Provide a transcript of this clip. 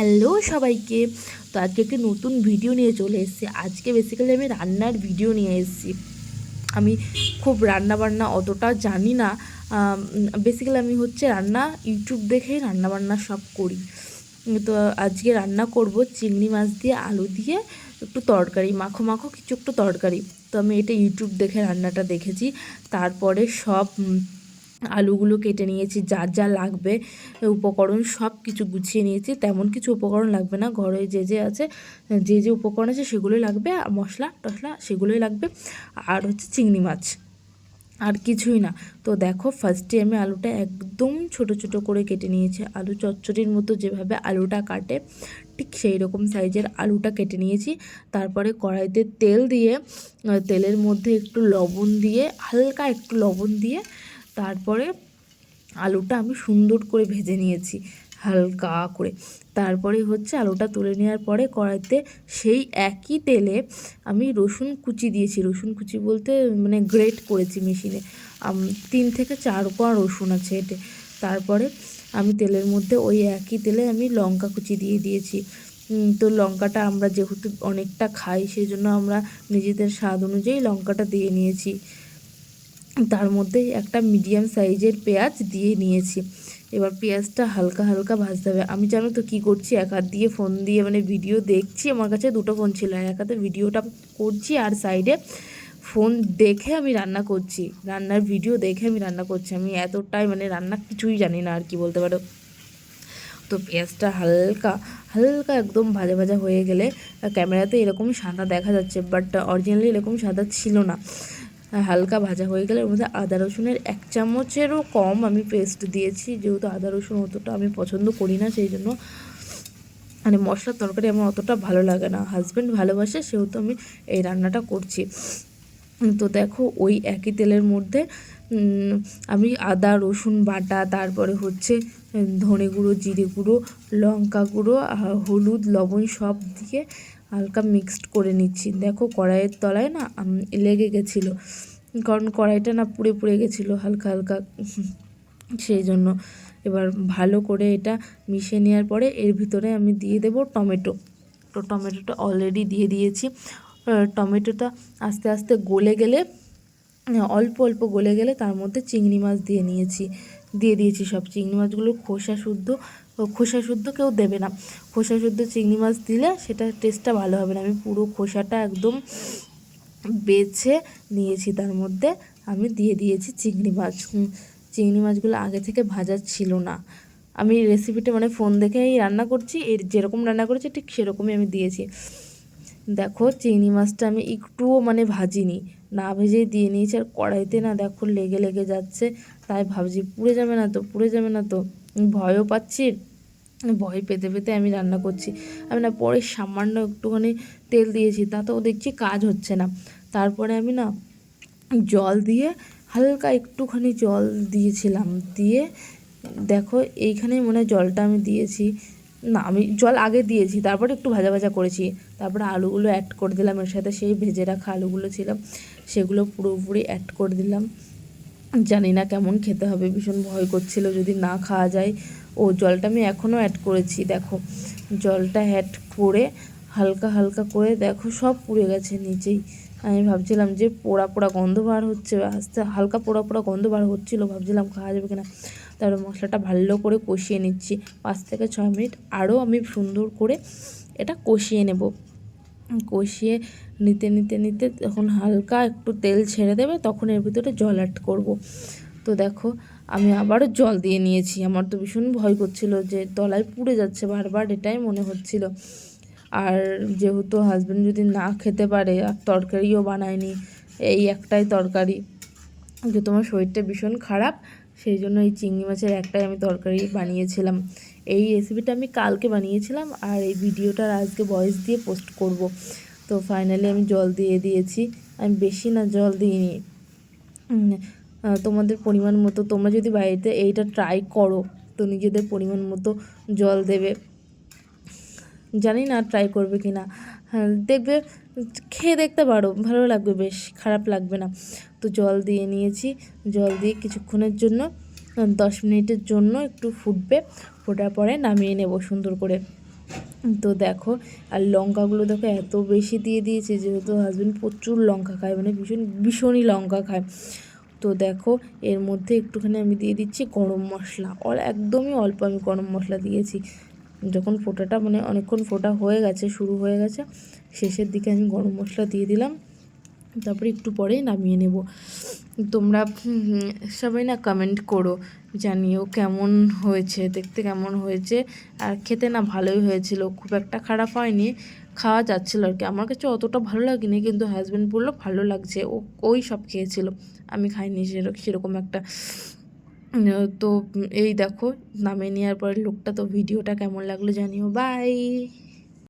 Hello সবাইকে। তো আজকে একটি নতুন ভিডিও নিয়ে চলে এসেছি। আজকে বেসিক্যালি আমি রান্নার ভিডিও নিয়ে এসেছি। আমি খুব রান্না বান্না অতটা জানি না। বেসিক্যালি আমি হচ্ছে রান্না ইউটিউব দেখেই রান্না বান্না সব করি। তো আজকে রান্না করব চিংড়ি মাছ দিয়ে আলু দিয়ে একটু তরকারি, মাখো মাখো কিছু একটু তরকারি। তো আমি এটা ইউটিউব দেখে রান্নাটা দেখেছি। তারপরে সব আলুগুলো কেটে নিয়েছি, যা যা লাগবে, উপকরণ সব কিছু গুছিয়ে নিয়েছি। তেমন কিছু উপকরণ লাগবে না, ঘরে যে যে আছে, যে যে উপকরণ আছে সেগুলোই লাগবে, আর মশলা টশলা সেগুলোই লাগবে, আর হচ্ছে চিংড়ি মাছ, আর কিছুই না। তো দেখো ফার্স্টে আমি আলুটা একদম ছোট ছোট করে কেটে নিয়েছি। আলু চচ্চড়ির মতো যেভাবে আলুটা কাটে, ঠিক সেই রকম সাইজের আলুটা কেটে নিয়েছি। তারপরে কড়াইতে তেল দিয়ে তেলের মধ্যে একটু লবণ দিয়ে, হালকা একটু লবণ দিয়ে তারপরে আলুটা আমি সুন্দর করে ভেজে নিয়েছি, হালকা করে। তারপরে হচ্ছে আলুটা তুলে নেওয়ার পরে কড়াইতে সেই একই তেলে আমি রসুন কুচি দিয়েছি। রসুন কুচি বলতে মানে গ্রেট করেছি মেশিনে। তিন থেকে চার কোয়া রসুন আছে এতে। তারপরে আমি তেলের মধ্যে ওই একই তেলে আমি লঙ্কা কুচি দিয়ে দিয়েছি। তো লঙ্কাটা আমরা যেহেতু অনেকটা খাই সেই জন্য আমরা নিজেদের স্বাদ অনুযায়ী লঙ্কাটা দিয়ে নিয়েছি। তার মধ্যে একটা মিডিয়াম সাইজের পেঁয়াজ দিয়ে নিয়েছি। এবার পেঁয়াজটা হালকা হালকা ভাজতে হবে। আমি জানো তো কী করছি? এক হাত দিয়ে ফোন দিয়ে মানে ভিডিও দেখছি। আমার কাছে দুটো ফোন ছিল। এক হাতে ভিডিওটা করছি আর সাইডে ফোন দেখে আমি রান্না করছি। রান্নার ভিডিও দেখে আমি রান্না করছি। আমি এতটাই মানে রান্না কিছুই জানি না আর কি বলতে পারো। তো পেঁয়াজটা হালকা হালকা একদম ভাজা ভাজা হয়ে গেলে ক্যামেরাতে এরকম সাদা দেখা যাচ্ছে বাট অরিজিনালি এরকম সাদা ছিল না। হালকা ভাজা হয়ে গেলে ওর মধ্যে আদা রসুনের এক চামচেরও কম আমি পেস্ট দিয়েছি। যেহেতু আদা রসুন অতটা আমি পছন্দ করি না, সেই জন্য মানে মশলার তরকারি আমার অতটা ভালো লাগে না। হাজব্যান্ড ভালোবাসে, সেহেতু আমি এই রান্নাটা করছি। তো দেখো, ওই একই তেলের মধ্যে আমি আদা, রসুন বাটা, তারপরে হচ্ছে ধনে গুঁড়ো, জিরে গুঁড়ো, লঙ্কা গুঁড়ো হলুদ, লবণ সব দিয়ে হালকা মিক্সড করে নিচ্ছি। দেখো কড়াইয়ের তলায় না লেগে গেছিল। কারণ কড়াইটা না পুড়ে পুড়ে গেছিল হালকা হালকা। সেই জন্য এবার ভালো করে এটা মিশিয়ে নেওয়ার পরে এর ভিতরে আমি দিয়ে দেবো টমেটো। তো টমেটোটা অলরেডি দিয়ে দিয়েছি। টমেটোটা আস্তে আস্তে গলে গেলে, অল্প অল্প গলে গেলে তার মধ্যে চিংড়ি মাছ দিয়ে নিয়েছি। দিয়ে দিয়েছি সব। চিংড়ি মাছগুলো খোসা শুদ্ধ খোসা শুদ্ধ কেউ দেবে না। খোসা শুদ্ধ চিংড়ি মাছ দিলে সেটা টেস্টটা ভালো হবে না। আমি পুরো খোসাটা একদম বেছে নিয়েছি তার মধ্যে। আমি দিয়ে দিয়েছি চিংড়ি মাছ। চিংড়ি মাছগুলো আগে থেকে ভাজা ছিল না। আমি রেসিপিটা মানে ফোন দেখেই রান্না করছি, এর যেরকম রান্না করেছি ঠিক সেরকমই আমি দিয়েছি। দেখো, চিংড়ি মাছটা আমি একটুও মানে ভাজিনি। না ভেজেই দিয়ে নিয়েছি আর কড়াইতে না দেখো লেগে লেগে যাচ্ছে। তাই ভাবছি, পুড়ে যাবে না তো, পুড়ে যাবে না তো। ভয়ও পাচ্ছি, ভয় পেতে পেতে আমি রান্না করছি। আমি না পরে সামান্য একটুখানি তেল দিয়েছি, তাতেও দেখছি কাজ হচ্ছে না। তারপরে আমি না জল দিয়ে হালকা একটুখানি জল দিয়েছিলাম, দিয়ে দেখো এইখানেই মনে হয় জলটা আমি দিয়েছি। না, আমি জল আগে দিয়েছি, তারপরে একটু ভাজা ভাজা করেছি। তারপরে আলুগুলো অ্যাড করে দিলাম, এর সাথে সেই ভেজে রাখা আলুগুলো ছিল, সেগুলো পুরোপুরি অ্যাড করে দিলাম। জানি না কেমন খেতে হবে, ভীষণ ভয় করছিল, যদি না খাওয়া যায়। ও জলটা আমি এখনও অ্যাড করেছি, দেখো। জলটা অ্যাড করে হালকা হালকা করে, দেখো, সব পুড়ে গেছে নিচেই। আমি ভাবছিলাম যে পোড়া পোড়া গন্ধ বার হচ্ছে, আস্তে হালকা পোড়া পোড়া গন্ধ বার হচ্ছিল, ভাবছিলাম খাওয়া যাবে কিনা। তারপরে মশলাটা ভালো করে কষিয়ে নিচ্ছি। পাঁচ থেকে ছয় মিনিট আরও আমি সুন্দর করে এটা কষিয়ে নেব। কষিয়ে নিতে নিতে নিতে যখন হালকা একটু তেল ছেড়ে দেবে তখন এর ভিতরে জল অ্যাড করব। তো দেখো, আমি আবারও জল দিয়ে নিয়েছি। আমার তো ভীষণ ভয় করছিল যে তলায় পুড়ে যাচ্ছে, বারবার এটাই মনে হচ্ছিল। আর যেহেতু হাজব্যান্ড যদি না খেতে পারে, আর তরকারিও বানায়নি, এই একটাই তরকারি, যে তোমার শরীরটা ভীষণ খারাপ সেই জন্য এই চিংড়ি মাছের একটাই আমি তরকারি বানিয়েছিলাম। এই রেসিপিটা আমি কালকে বানিয়েছিলাম আর এই ভিডিওটার আজকে ভয়েস দিয়ে পোস্ট করব। তো ফাইনালি আমি জল দিয়ে দিয়েছি। আমি বেশি না জল দিইনি। তোমাদের পরিমাণ মতো তোমরা যদি বাড়িতে এইটা ট্রাই করো, তো নিজেদের পরিমাণ মতো জল দেবে। জানি না ট্রাই করবে কি না হ্যাঁ দেখবে খেয়ে দেখতে পারো, ভালো লাগবে বেশ, খারাপ লাগবে না। তো জল দিয়ে নিয়েছি, জল দিয়ে কিছুক্ষণের জন্য দশ মিনিটের জন্য একটু ফুটবে, ফোটার পরে নামিয়ে নেব সুন্দর করে। তো দেখো, আর লঙ্কাগুলো দেখো এত বেশি দিয়ে দিয়েছে, যেহেতু হাজবেন্ড প্রচুর লঙ্কা খায় মানে ভীষণ, ভীষণই লঙ্কা খায়। তো দেখো, এর মধ্যে একটুখানি আমি দিয়ে দিচ্ছি গরম মশলা, অল, একদমই অল্প আমি গরম মশলা দিয়েছি। যখন ফোটাটা মানে অনেকক্ষণ ফোটা হয়ে গেছে, শুরু হয়ে গেছে, শেষের দিকে আমি গরম মশলা দিয়ে দিলাম। তারপরে একটু পরেই নামিয়ে নেব। তোমরা সবাই না কমেন্ট করো, জানিও কেমন হয়েছে, দেখতে কেমন হয়েছে। আর খেতে না ভালোই হয়েছিল, খুব একটা খারাপ হয়নি, খাওয়া যাচ্ছিল আর কি। আমার কাছে অতটা ভালো লাগেনি, কিন্তু হাজব্যান্ড বলল ভালো লাগছে, ও, ওই সব খেয়েছিল। আমি খাইনি সেরকম একটা তো এই দেখো নামিয়ে নেওয়ার পরে লোকটা তো ভিডিওটা কেমন লাগল জানিও। বাই